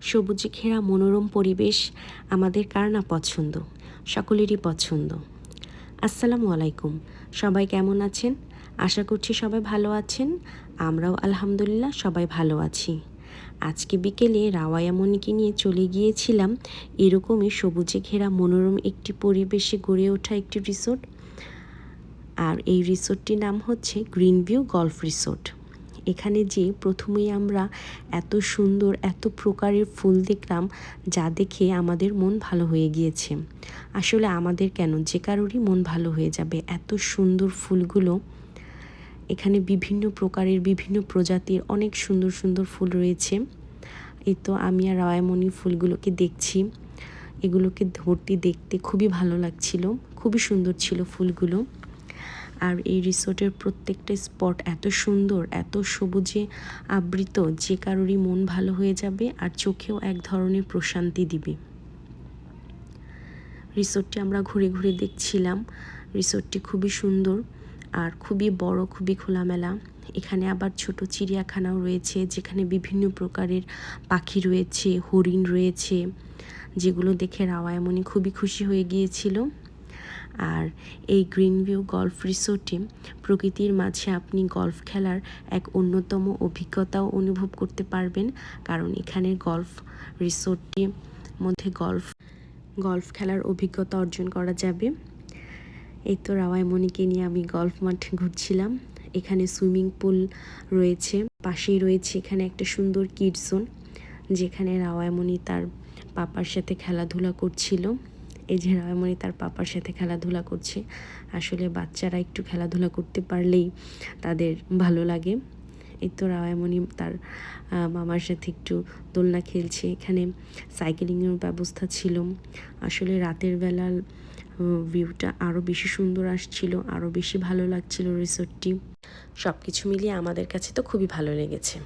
সবুজে ঘেরা মনোরম পরিবেশ আমাদের কার না পছন্দ? সকলেরই পছন্দ। আসসালামু আলাইকুম। সবাই কেমন আছেন? আশা করছি সবাই ভালো আছেন। আমরাও আলহামদুলিল্লাহ সবাই ভালো আছি। আজকে বিকেলে রাওয়ায়ামণিকে নিয়ে চলে গিয়েছিলাম এরকমই সবুজে ঘেরা মনোরম একটি পরিবেশে গড়ে ওঠা একটি রিসোর্ট। আর এই রিসোর্টটির নাম হচ্ছে গ্রিন ভিউ গলফ রিসোর্ট। এখানে যে প্রথমেই আমরা এত সুন্দর, এত প্রকারের ফুল দেখলাম, যা দেখে আমাদের মন ভালো হয়ে গিয়েছে। আসলে আমাদের কেন? যে কারোরই মন ভালো হয়ে যাবে। এত সুন্দর ফুলগুলো, এখানে বিভিন্ন প্রকারের, বিভিন্ন প্রজাতির অনেক সুন্দর সুন্দর ফুল রয়েছে। এই তো আমি আর রায়মণি ফুলগুলোকে দেখছি। এগুলোকে ধরতে, দেখতে খুবই ভালো লাগছিল। খুবই সুন্দর ছিল ফুলগুলো। আর এই রিসোর্টের প্রত্যেকটা স্পট এত সুন্দর, এত সবুজে আবৃত, যে কারোরই মন ভালো হয়ে যাবে আর চোখেও এক ধরনের প্রশান্তি দিবে। রিসোর্টটি আমরা ঘুরে ঘুরে দেখছিলাম। রিসোর্টটি খুবই সুন্দর আর খুবই বড়, খুবই খোলামেলা। এখানে আবার ছোট চিড়িয়াখানাও রয়েছে, যেখানে বিভিন্ন প্রকারের পাখি রয়েছে, হরিণ রয়েছে, যেগুলো দেখে রাওয়ায়মনি খুবই খুশি হয়ে গিয়েছিল। আর এই গ্রিন ভিউ গল্ফ রিসোর্টে প্রকৃতির মাঝে আপনি গল্ফ খেলার এক অন্যতম অভিজ্ঞতাও অনুভব করতে পারবেন। কারণ এখানের গল্ফ রিসোর্টটির মধ্যে গল্ফ গল্ফ খেলার অভিজ্ঞতা অর্জন করা যাবে। এই তো রাওয়াইমণিকে নিয়ে আমি গল্ফ মাঠ ঘুরছিলাম। এখানে সুইমিং পুল রয়েছে, পাশেই রয়েছে এখানে একটা সুন্দর কিডসোন যেখানে রাওয়াইমণি তার পাপার সাথে খেলাধুলা করছিল। এই যে রায়মণি তার পাপার সাথে খেলাধুলা করছে। আসলে বাচ্চারা একটু খেলাধুলা করতে পারলেই তাদের ভালো লাগে। এই তো রায়মণি তার মামার সাথে একটু দোলনা খেলছে। এখানে সাইকেলিংয়ের ব্যবস্থা ছিল। আসলে রাতের বেলার ভিউটা আরও বেশি সুন্দর আসছিল আরও বেশি ভালো লাগছিল রিসোর্টটি সব কিছু মিলিয়ে আমাদের কাছে তো খুবই ভালো লেগেছে।